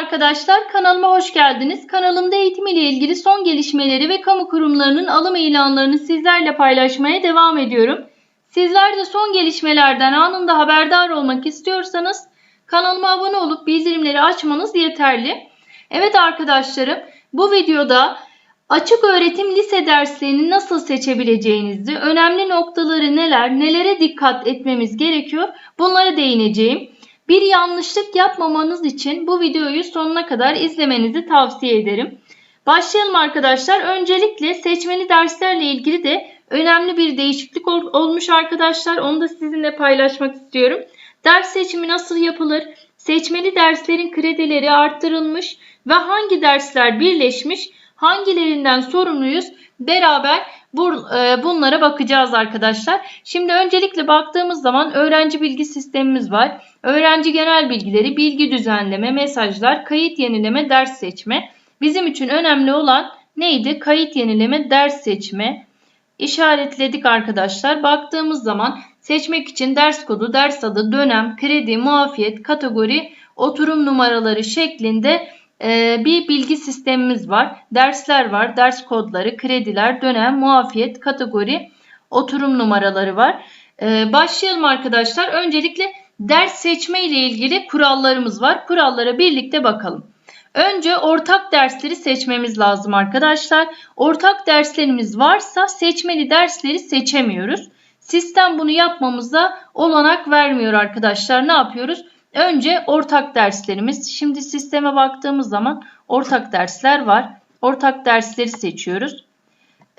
arkadaşlar kanalıma hoş geldiniz. Kanalımda eğitim ile ilgili son gelişmeleri ve kamu kurumlarının alım ilanlarını sizlerle paylaşmaya devam ediyorum. Sizler de son gelişmelerden anında haberdar olmak istiyorsanız kanalıma abone olup bildirimleri açmanız yeterli. Evet arkadaşlarım bu videoda açık öğretim lise derslerini nasıl seçebileceğinizi, önemli noktaları neler, nelere dikkat etmemiz gerekiyor bunlara değineceğim. Bir yanlışlık yapmamanız için bu videoyu sonuna kadar izlemenizi tavsiye ederim. Başlayalım arkadaşlar. Öncelikle seçmeli derslerle ilgili de önemli bir değişiklik ol- olmuş arkadaşlar. Onu da sizinle paylaşmak istiyorum. Ders seçimi nasıl yapılır? Seçmeli derslerin kredileri arttırılmış ve hangi dersler birleşmiş? Hangilerinden sorumluyuz? Beraber e, bunlara bakacağız arkadaşlar. Şimdi öncelikle baktığımız zaman öğrenci bilgi sistemimiz var. Öğrenci genel bilgileri, bilgi düzenleme, mesajlar, kayıt yenileme, ders seçme. Bizim için önemli olan neydi? Kayıt yenileme, ders seçme. İşaretledik arkadaşlar. Baktığımız zaman seçmek için ders kodu, ders adı, dönem, kredi, muafiyet, kategori, oturum numaraları şeklinde bir bilgi sistemimiz var. Dersler var, ders kodları, krediler, dönem, muafiyet, kategori, oturum numaraları var. E, başlayalım arkadaşlar. Öncelikle ders seçme ile ilgili kurallarımız var. Kurallara birlikte bakalım. Önce ortak dersleri seçmemiz lazım arkadaşlar. Ortak derslerimiz varsa seçmeli dersleri seçemiyoruz. Sistem bunu yapmamıza olanak vermiyor arkadaşlar. Ne yapıyoruz? Önce ortak derslerimiz. Şimdi sisteme baktığımız zaman ortak dersler var. Ortak dersleri seçiyoruz.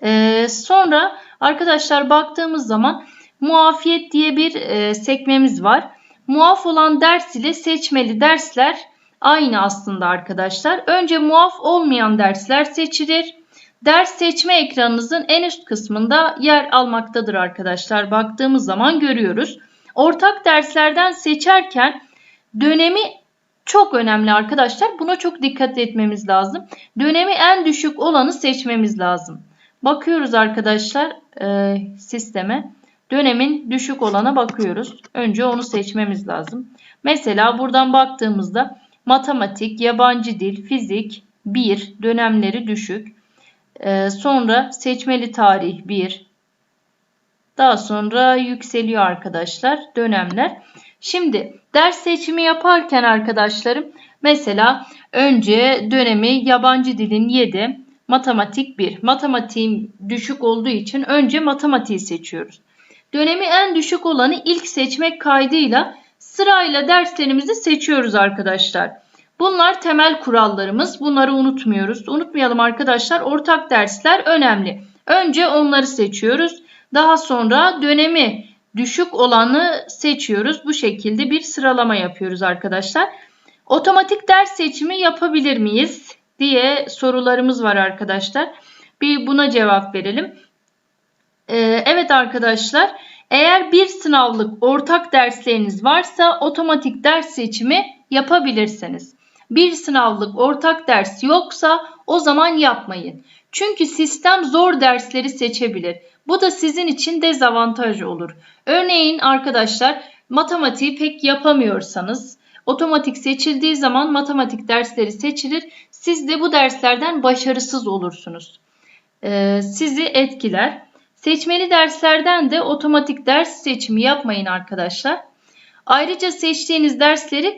Ee, sonra arkadaşlar baktığımız zaman muafiyet diye bir e, sekmemiz var. Muaf olan ders ile seçmeli dersler aynı aslında arkadaşlar. Önce muaf olmayan dersler seçilir. Ders seçme ekranınızın en üst kısmında yer almaktadır arkadaşlar. Baktığımız zaman görüyoruz. Ortak derslerden seçerken dönemi çok önemli arkadaşlar. Buna çok dikkat etmemiz lazım. Dönemi en düşük olanı seçmemiz lazım. Bakıyoruz arkadaşlar e, sisteme. Dönemin düşük olana bakıyoruz. Önce onu seçmemiz lazım. Mesela buradan baktığımızda matematik, yabancı dil, fizik 1 dönemleri düşük. Ee, sonra seçmeli tarih 1. Daha sonra yükseliyor arkadaşlar dönemler. Şimdi ders seçimi yaparken arkadaşlarım mesela önce dönemi yabancı dilin 7, matematik 1. Matematiğim düşük olduğu için önce matematiği seçiyoruz. Dönemi en düşük olanı ilk seçmek kaydıyla sırayla derslerimizi seçiyoruz arkadaşlar. Bunlar temel kurallarımız. Bunları unutmuyoruz. Unutmayalım arkadaşlar. Ortak dersler önemli. Önce onları seçiyoruz. Daha sonra dönemi düşük olanı seçiyoruz. Bu şekilde bir sıralama yapıyoruz arkadaşlar. Otomatik ders seçimi yapabilir miyiz diye sorularımız var arkadaşlar. Bir buna cevap verelim. Ee, evet arkadaşlar. Eğer bir sınavlık ortak dersleriniz varsa otomatik ders seçimi yapabilirsiniz. Bir sınavlık ortak ders yoksa o zaman yapmayın. Çünkü sistem zor dersleri seçebilir. Bu da sizin için dezavantaj olur. Örneğin arkadaşlar matematiği pek yapamıyorsanız otomatik seçildiği zaman matematik dersleri seçilir. Siz de bu derslerden başarısız olursunuz. Ee, sizi etkiler. Seçmeli derslerden de otomatik ders seçimi yapmayın arkadaşlar. Ayrıca seçtiğiniz dersleri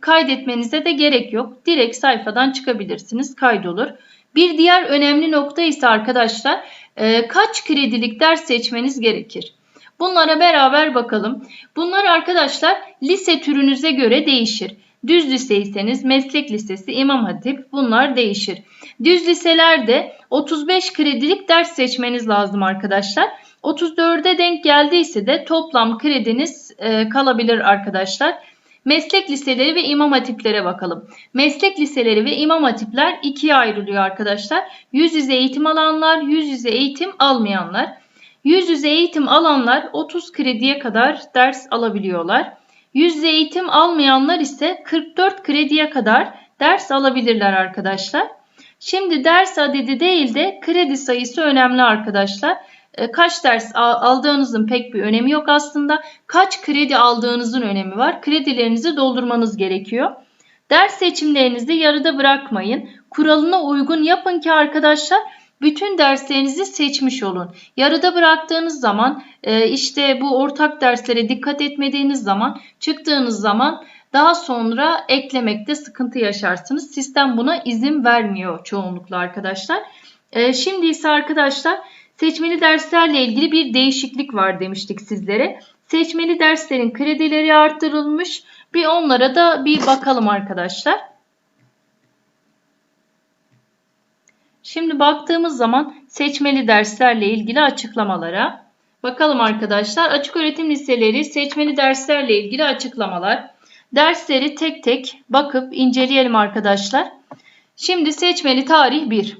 kaydetmenize de gerek yok. Direkt sayfadan çıkabilirsiniz, kaydolur. Bir diğer önemli nokta ise arkadaşlar e, kaç kredilik ders seçmeniz gerekir? Bunlara beraber bakalım. Bunlar arkadaşlar lise türünüze göre değişir. Düz liseyseniz meslek lisesi, imam hatip bunlar değişir. Düz liselerde 35 kredilik ders seçmeniz lazım arkadaşlar. 34'e denk geldiyse de toplam krediniz e, kalabilir arkadaşlar. Meslek liseleri ve imam hatiplere bakalım. Meslek liseleri ve imam hatipler ikiye ayrılıyor arkadaşlar. Yüz yüze eğitim alanlar, yüz yüze eğitim almayanlar. Yüz yüze eğitim alanlar 30 krediye kadar ders alabiliyorlar. Yüz yüze eğitim almayanlar ise 44 krediye kadar ders alabilirler arkadaşlar. Şimdi ders adedi değil de kredi sayısı önemli arkadaşlar. E, kaç ders aldığınızın pek bir önemi yok aslında. Kaç kredi aldığınızın önemi var. Kredilerinizi doldurmanız gerekiyor. Ders seçimlerinizi yarıda bırakmayın. Kuralına uygun yapın ki arkadaşlar bütün derslerinizi seçmiş olun. Yarıda bıraktığınız zaman e, işte bu ortak derslere dikkat etmediğiniz zaman çıktığınız zaman daha sonra eklemekte sıkıntı yaşarsınız. Sistem buna izin vermiyor çoğunlukla arkadaşlar. E, şimdi ise arkadaşlar seçmeli derslerle ilgili bir değişiklik var demiştik sizlere. Seçmeli derslerin kredileri arttırılmış. Bir onlara da bir bakalım arkadaşlar. Şimdi baktığımız zaman seçmeli derslerle ilgili açıklamalara bakalım arkadaşlar. Açık öğretim liseleri seçmeli derslerle ilgili açıklamalar. Dersleri tek tek bakıp inceleyelim arkadaşlar. Şimdi seçmeli tarih 1.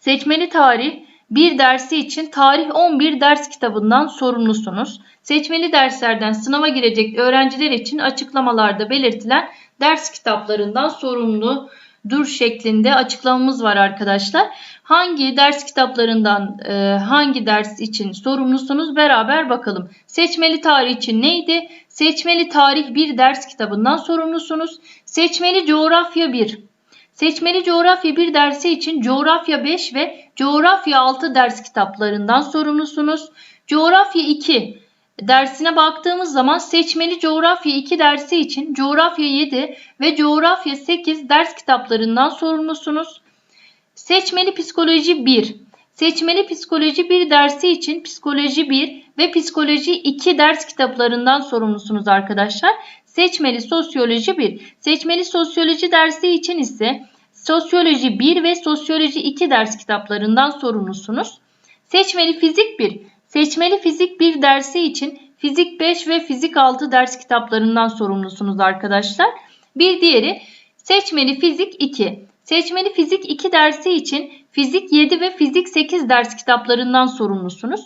Seçmeli tarih bir dersi için tarih 11 ders kitabından sorumlusunuz. Seçmeli derslerden sınava girecek öğrenciler için açıklamalarda belirtilen ders kitaplarından sorumlu dur şeklinde açıklamamız var arkadaşlar. Hangi ders kitaplarından e, hangi ders için sorumlusunuz beraber bakalım. Seçmeli tarih için neydi? Seçmeli tarih bir ders kitabından sorumlusunuz. Seçmeli coğrafya 1. Seçmeli coğrafya bir dersi için coğrafya 5 ve coğrafya 6 ders kitaplarından sorumlusunuz. Coğrafya 2 dersine baktığımız zaman seçmeli coğrafya 2 dersi için coğrafya 7 ve coğrafya 8 ders kitaplarından sorumlusunuz. Seçmeli psikoloji 1. Seçmeli psikoloji 1 dersi için psikoloji 1 ve psikoloji 2 ders kitaplarından sorumlusunuz arkadaşlar. Seçmeli sosyoloji 1. Seçmeli sosyoloji dersi için ise sosyoloji 1 ve sosyoloji 2 ders kitaplarından sorumlusunuz. Seçmeli fizik 1. Seçmeli fizik 1 dersi için fizik 5 ve fizik 6 ders kitaplarından sorumlusunuz arkadaşlar. Bir diğeri seçmeli fizik 2. Seçmeli fizik 2 dersi için fizik 7 ve fizik 8 ders kitaplarından sorumlusunuz.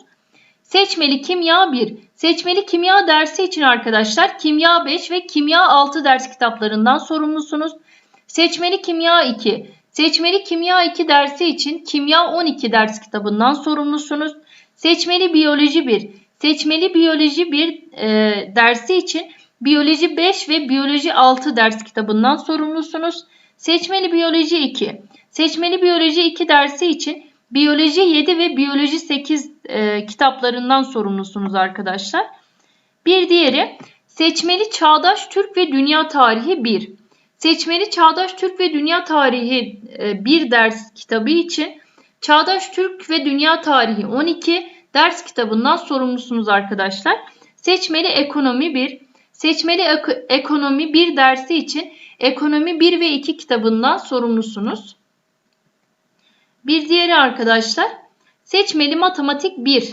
Seçmeli kimya 1. Seçmeli kimya dersi için arkadaşlar kimya 5 ve kimya 6 ders kitaplarından sorumlusunuz. Seçmeli kimya 2. Seçmeli kimya 2 dersi için kimya 12 ders kitabından sorumlusunuz. Seçmeli biyoloji 1. Seçmeli biyoloji 1 e, dersi için biyoloji 5 ve biyoloji 6 ders kitabından sorumlusunuz. Seçmeli biyoloji 2. Seçmeli biyoloji 2 dersi için biyoloji 7 ve biyoloji 8 e, kitaplarından sorumlusunuz arkadaşlar. Bir diğeri seçmeli çağdaş Türk ve dünya tarihi 1. Seçmeli çağdaş Türk ve dünya tarihi e, bir ders kitabı için Çağdaş Türk ve Dünya Tarihi 12 ders kitabından sorumlusunuz arkadaşlar. Seçmeli ekonomi 1, seçmeli ek ekonomi 1 dersi için ekonomi 1 ve 2 kitabından sorumlusunuz. Bir diğeri arkadaşlar seçmeli matematik 1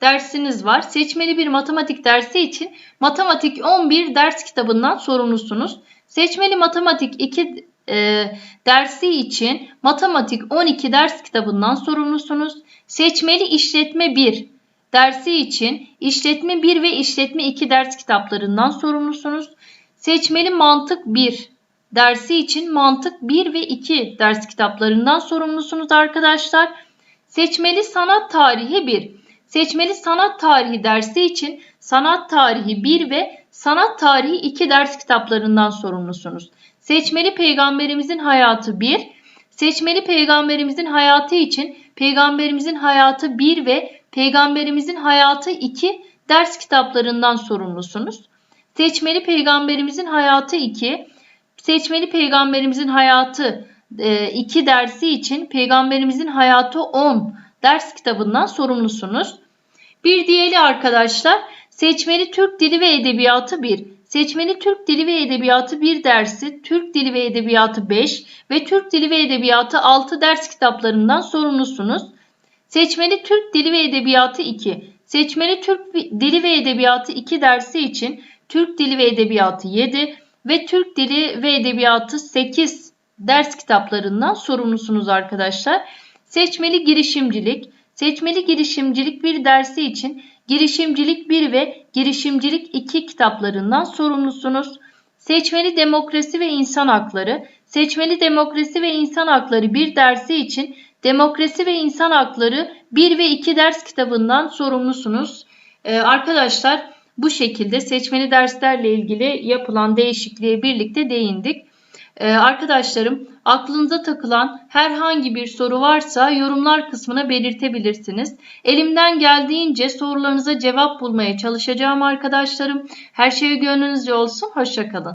dersiniz var. Seçmeli bir matematik dersi için matematik 11 ders kitabından sorumlusunuz. Seçmeli matematik 2 e, dersi için matematik 12 ders kitabından sorumlusunuz. Seçmeli işletme 1 dersi için işletme 1 ve işletme 2 ders kitaplarından sorumlusunuz. Seçmeli mantık 1 dersi için mantık 1 ve 2 ders kitaplarından sorumlusunuz arkadaşlar. Seçmeli sanat tarihi 1. Seçmeli sanat tarihi dersi için sanat tarihi 1 ve sanat tarihi 2 ders kitaplarından sorumlusunuz. Seçmeli peygamberimizin hayatı 1. Seçmeli peygamberimizin hayatı için peygamberimizin hayatı 1 ve peygamberimizin hayatı 2 ders kitaplarından sorumlusunuz. Seçmeli peygamberimizin hayatı 2. Seçmeli peygamberimizin hayatı 2 e, dersi için peygamberimizin hayatı 10 ders kitabından sorumlusunuz. Bir diğeri arkadaşlar seçmeli Türk dili ve edebiyatı 1. Seçmeli Türk Dili ve Edebiyatı 1 dersi, Türk Dili ve Edebiyatı 5 ve Türk Dili ve Edebiyatı 6 ders kitaplarından sorumlusunuz. Seçmeli Türk Dili ve Edebiyatı 2. Seçmeli Türk Dili ve Edebiyatı 2 dersi için Türk Dili ve Edebiyatı 7 ve Türk Dili ve Edebiyatı 8 ders kitaplarından sorumlusunuz arkadaşlar. Seçmeli girişimcilik. Seçmeli girişimcilik bir dersi için Girişimcilik 1 ve Girişimcilik 2 kitaplarından sorumlusunuz. Seçmeli Demokrasi ve İnsan Hakları, Seçmeli Demokrasi ve İnsan Hakları bir dersi için Demokrasi ve İnsan Hakları 1 ve 2 ders kitabından sorumlusunuz. Ee, arkadaşlar bu şekilde seçmeli derslerle ilgili yapılan değişikliğe birlikte değindik. Ee, arkadaşlarım aklınıza takılan herhangi bir soru varsa yorumlar kısmına belirtebilirsiniz. Elimden geldiğince sorularınıza cevap bulmaya çalışacağım arkadaşlarım. Her şey gönlünüzce olsun. Hoşçakalın.